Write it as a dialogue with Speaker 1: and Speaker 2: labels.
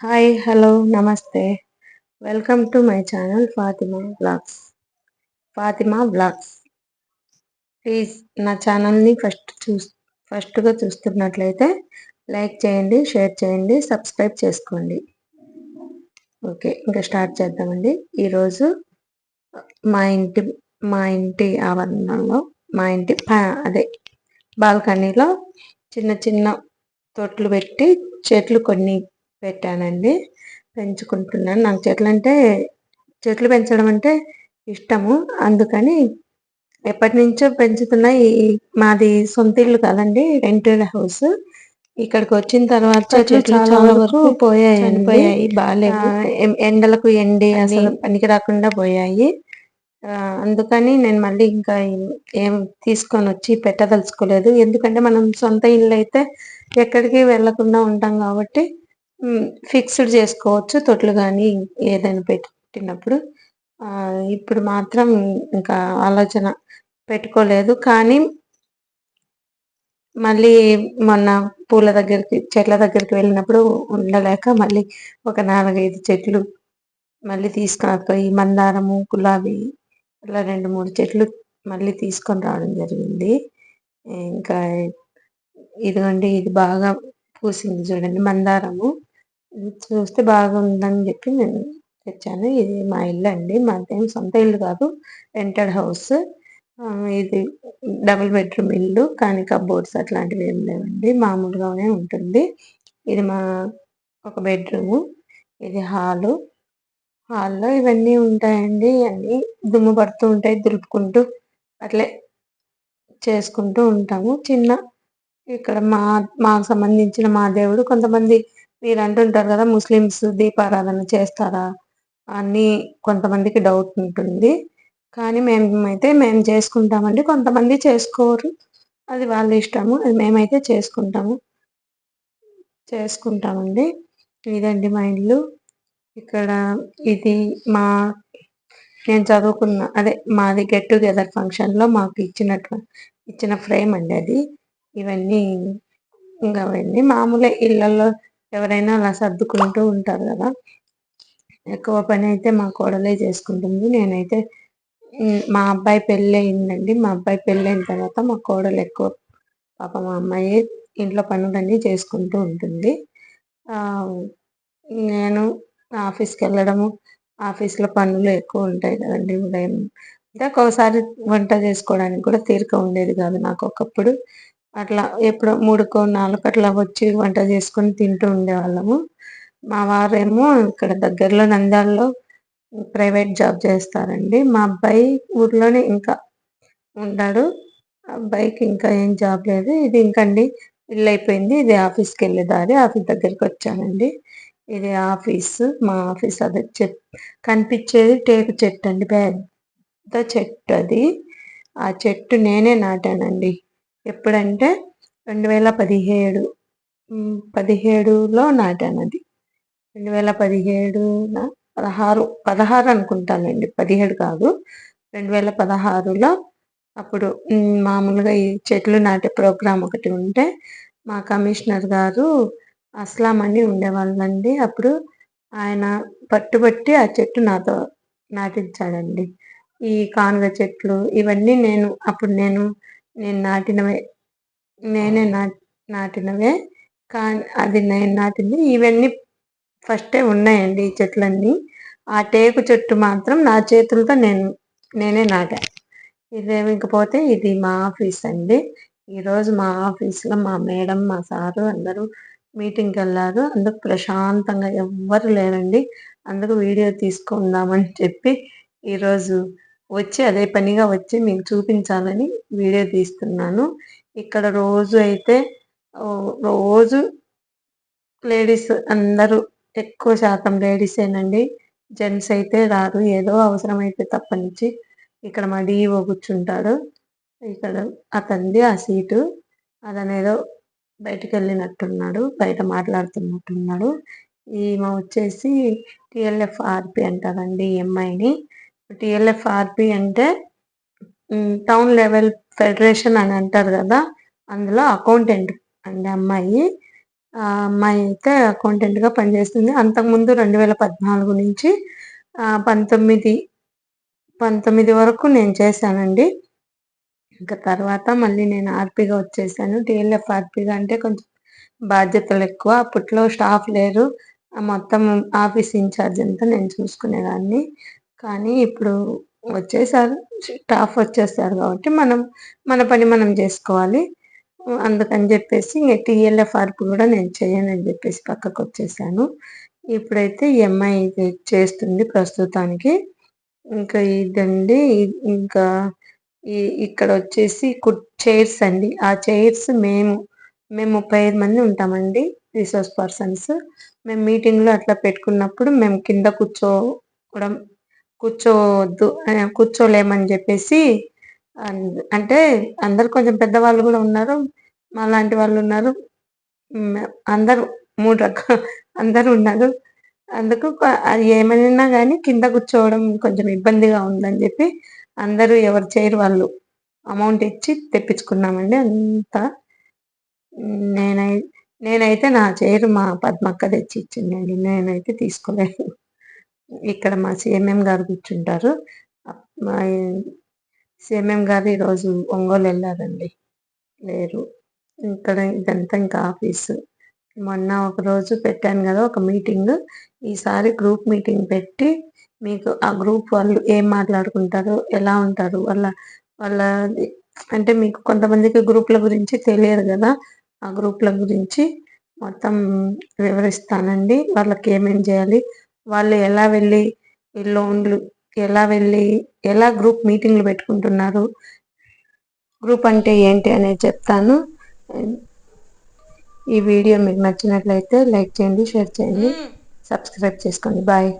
Speaker 1: Hi hello నమస్తే. Welcome to my channel Fatima blogs Fatima blogs please నా ఛానల్ని first చూ ఫస్ట్గా చూస్తున్నట్లయితే లైక్ చేయండి షేర్ చేయండి సబ్స్క్రైబ్ చేసుకోండి. ఓకే ఇంకా స్టార్ట్ చేద్దామండి. ఈరోజు మా ఇంటి మా ఇంటి ఆవరణలో మా ఇంటి అదే బాల్కనీలో చిన్న చిన్న తొట్లు పెట్టి చెట్లు కొన్ని పెట్టానండి. పెంచుకుంటున్నాను. నాకు చెట్లు అంటే చెట్లు పెంచడం అంటే ఇష్టము. అందుకని ఎప్పటి నుంచో పెంచుతున్నాయి మాది సొంత ఇల్లు కాదండి రెంటెడ్ హౌస్. ఇక్కడికి వచ్చిన తర్వాత చెట్లు చాలా వరకు పోయాయి పోయాయి బాగాలేదు ఎండలకు ఎండి అసలు పనికి రాకుండా పోయాయి. అందుకని నేను మళ్ళీ ఇంకా ఏం తీసుకొని వచ్చి పెట్టదలుచుకోలేదు. ఎందుకంటే మనం సొంత ఇల్లు అయితే ఎక్కడికి వెళ్ళకుండా ఉంటాం కాబట్టి ఫిక్స్డ్ చేసుకోవచ్చు. తొట్లు కానీ ఏదైనా పెట్టినప్పుడు. ఇప్పుడు మాత్రం ఇంకా ఆలోచన పెట్టుకోలేదు. కానీ మళ్ళీ మొన్న పూల దగ్గరికి చెట్ల దగ్గరికి వెళ్ళినప్పుడు ఉండలేక మళ్ళీ ఒక నాలుగైదు చెట్లు మళ్ళీ తీసుకొని పోయి మందారము గులాబీ అలా రెండు మూడు చెట్లు మళ్ళీ తీసుకొని రావడం జరిగింది. ఇంకా ఇదిగోండి ఇది బాగా పూసింది చూడండి. మందారము. చూస్తే బాగుందని చెప్పి నేను తెచ్చాను. ఇది మా ఇల్లు అండి. మాదేం సొంత ఇల్లు కాదు. Rented house. ఇది డబుల్ బెడ్రూమ్ ఇల్లు కానీ కబోర్డ్స్ అట్లాంటివి ఏం లేవండి. మామూలుగానే ఉంటుంది. ఇది మా ఒక బెడ్రూము. ఇది హాలు. హాల్లో ఇవన్నీ ఉంటాయండి. అన్నీ దుమ్ము పడుతూ ఉంటాయి. దులుపుకుంటూ అట్లే చేసుకుంటూ ఉంటాము. చిన్న ఇక్కడ మా మాకు సంబంధించిన మా దేవుడు కొంతమంది మీరు అంటుంటారు కదా ముస్లిమ్స్ దీపారాధన చేస్తారా? అని కొంతమందికి డౌట్ ఉంటుంది. కానీ మేమైతే మేము చేసుకుంటామండి. కొంతమంది చేసుకోరు. అది వాళ్ళ ఇష్టము. అది మేమైతే చేసుకుంటాము. చేసుకుంటామండి. ఇదండి మా ఇల్లు. ఇక్కడ ఇది మా నేను చదువుకున్న అదే మాది గెట్ టుగెదర్ ఫంక్షన్లో మాకు ఇచ్చినట్టు ఇచ్చిన ఫ్రేమ్ అండి అది. ఇవన్నీ ఇంకా అవన్నీ మామూలే ఇళ్ళల్లో ఎవరైనా అలా సర్దుకుంటూ ఉంటారు కదా. ఎక్కువ పని అయితే మా కోడలే చేసుకుంటుంది. నేనైతే మా అబ్బాయి పెళ్ళి అయిందండి మా అబ్బాయి పెళ్ళి అయిన తర్వాత మా కోడలు ఎక్కువ పాప మా అమ్మాయి ఇంట్లో పనులన్నీ చేసుకుంటూ ఉంటుంది. నేను ఆఫీస్కి వెళ్ళడము ఆఫీస్లో పనులు ఎక్కువ ఉంటాయి కదండి. ఉదయం అంటే ఒక్కోసారి వంట చేసుకోవడానికి కూడా తీరిక ఉండేది కాదు నాకు. ఒకప్పుడు అట్లా ఎప్పుడో మూడుకో నాలుగు అట్లా వచ్చి వంట చేసుకొని తింటూ ఉండేవాళ్ళము. మా వారేమో ఇక్కడ దగ్గరలో నంద్యాలలో ప్రైవేట్ జాబ్ చేస్తారండి. మా అబ్బాయి ఊర్లోనే ఇంకా ఉంటాడు అబ్బాయికి ఇంకా ఏం జాబ్ లేదు. ఇది ఇంకండి ఇల్లు అయిపోయింది. ఇది ఆఫీస్కి వెళ్ళే దారి. ఆఫీస్ దగ్గరికి వచ్చానండి. ఇది ఆఫీస్ మా ఆఫీస్ అదే చెట్ కనిపించేది టేకు చెట్టు అండి. పెద్ద చెట్టు అది. ఆ చెట్టు నేనే నాటానండి. ఎప్పుడంటే రెండు వేల పదిహేడు పదిహేడులో నాటాను అది రెండు వేల పదిహేడున పదహారు పదహారు అనుకుంటానండి. పదిహేడు కాదు. రెండు వేల పదహారులో అప్పుడు మామూలుగా ఈ చెట్లు నాటే ప్రోగ్రాం ఒకటి ఉంటే మా కమిషనర్ గారు అస్లాం అని ఉండేవాళ్ళండి. అప్పుడు ఆయన పట్టుబట్టి ఆ చెట్టు నాతో నాటించాడండి. ఈ కానుగ చెట్లు ఇవన్నీ నేను అప్పుడు నేను నేను నాటినవే. నేనే నా నాటినవే. కానీ అది నేను నాటింది. ఇవన్నీ ఫస్టే ఉన్నాయండి ఈ చెట్లన్నీ. ఆ టేకు చెట్టు మాత్రం నా చేతులతో నేను నేనే నాటా. ఇదేమికపోతే ఇది మా ఆఫీస్ అండి. ఈరోజు మా ఆఫీస్లో మా మేడం మా సారు అందరూ మీటింగ్కి వెళ్ళారు. అందుకు ప్రశాంతంగా ఎవ్వరు లేరండి. అందుకు వీడియో తీసుకుందామని చెప్పి ఈరోజు వచ్చి అదే పనిగా వచ్చి మీకు చూపించాలని వీడియో తీస్తున్నాను. ఇక్కడ రోజు అయితే రోజు లేడీస్ అందరూ ఎక్కువ శాతం లేడీసేనండి జెంట్స్ అయితే రారు. ఏదో అవసరం అయితే తప్పనిచ్చి ఇక్కడ మా డిఓ కూర్చుంటాడు. ఇక్కడ అతనిది ఆ సీటు. అతనేదో బయటకు వెళ్ళినట్టున్నాడు బయట మాట్లాడుతున్నట్టున్నాడు. ఈమె వచ్చేసి టిఎల్ఎఫ్ ఆర్పి అంటారండి ఎంఐని అమ్మాయిని టిఎల్ఎఫ్ ఆర్పి అంటే టౌన్ లెవెల్ ఫెడరేషన్ అని అంటారు కదా అందులో అకౌంటెంట్ అండి అమ్మాయి. ఆ అమ్మాయి అయితే అకౌంటెంట్గా పనిచేస్తుంది. అంతకుముందు రెండు వేల పద్నాలుగు నుంచి పంతొమ్మిది పంతొమ్మిది వరకు నేను చేశానండి. ఇంకా తర్వాత మళ్ళీ నేను ఆర్పీగా వచ్చేసాను. టీఎల్ఎఫ్ ఆర్పీగా అంటే కొంచెం బాధ్యతలు ఎక్కువ. అప్పట్లో స్టాఫ్ లేరు. మొత్తం ఆఫీస్ ఇన్ఛార్జ్ అంతా నేను చూసుకునేదాన్ని. కానీ ఇప్పుడు వచ్చేసారు స్టాఫ్ వచ్చేసారు కాబట్టి మనం మన పని మనం చేసుకోవాలి. అందుకని చెప్పేసి ఇంకా టీఎల్ఎఫ్ ఆర్పి కూడా నేను చేయను అని చెప్పేసి పక్కకు వచ్చేసాను. ఇప్పుడైతే ఎంఐ ఇది చేస్తుంది ప్రస్తుతానికి. ఇంకా ఇదండి ఇంకా ఈ ఇక్కడ వచ్చేసి కుట్ చైర్స్ అండి. ఆ చైర్స్ మేము మేము ముప్పై ఐదు మంది ఉంటామండి రిసోర్స్ పర్సన్స్. మేము మీటింగ్లో అట్లా పెట్టుకున్నప్పుడు మేము కింద కూర్చోవడం కూర్చోవద్దు కూర్చోలేమని చెప్పేసి అంటే అందరు కొంచెం పెద్దవాళ్ళు కూడా ఉన్నారు మా లాంటి వాళ్ళు ఉన్నారు అందరూ మూడు రకాల అందరూ ఉన్నారు. అందుకు అది ఏమైనా కానీ కింద కూర్చోవడం కొంచెం ఇబ్బందిగా ఉందని చెప్పి అందరూ ఎవరు చేయరు వాళ్ళు. అమౌంట్ ఇచ్చి తెప్పించుకున్నామండి అంతా. నేనై నేనైతే నా చైర్ మా పద్మక్క తెచ్చి ఇచ్చిందండి నేనైతే తీసుకోలేదు. ఇక్కడ మా సిఎంఎం గారు కూర్చుంటారు. మా సిఎంఎం గారు ఈరోజు ఒంగోలు వెళ్ళారండి. లేరు. ఇక్కడ ఇదంతా ఇంకా ఆఫీసు. మొన్న ఒక రోజు పెట్టాను కదా ఒక మీటింగ్. ఈసారి గ్రూప్ మీటింగ్ పెట్టి మీకు ఆ గ్రూప్ వాళ్ళు ఏం మాట్లాడుకుంటారు ఎలా ఉంటారు వాళ్ళ వాళ్ళ అంటే మీకు కొంతమందికి గ్రూప్ల గురించి తెలియదు కదా. ఆ గ్రూప్ల గురించి మొత్తం వివరిస్తానండి. వాళ్ళకి ఏమేం చేయాలి వాళ్ళు ఎలా వెళ్ళి లోన్లు ఎలా వెళ్ళి ఎలా గ్రూప్ మీటింగ్లు పెట్టుకుంటున్నారు గ్రూప్ అంటే ఏంటి అనేది చెప్తాను. ఈ వీడియో మీకు నచ్చినట్లయితే లైక్ చేయండి షేర్ చేయండి సబ్స్క్రైబ్ చేసుకోండి. బాయ్.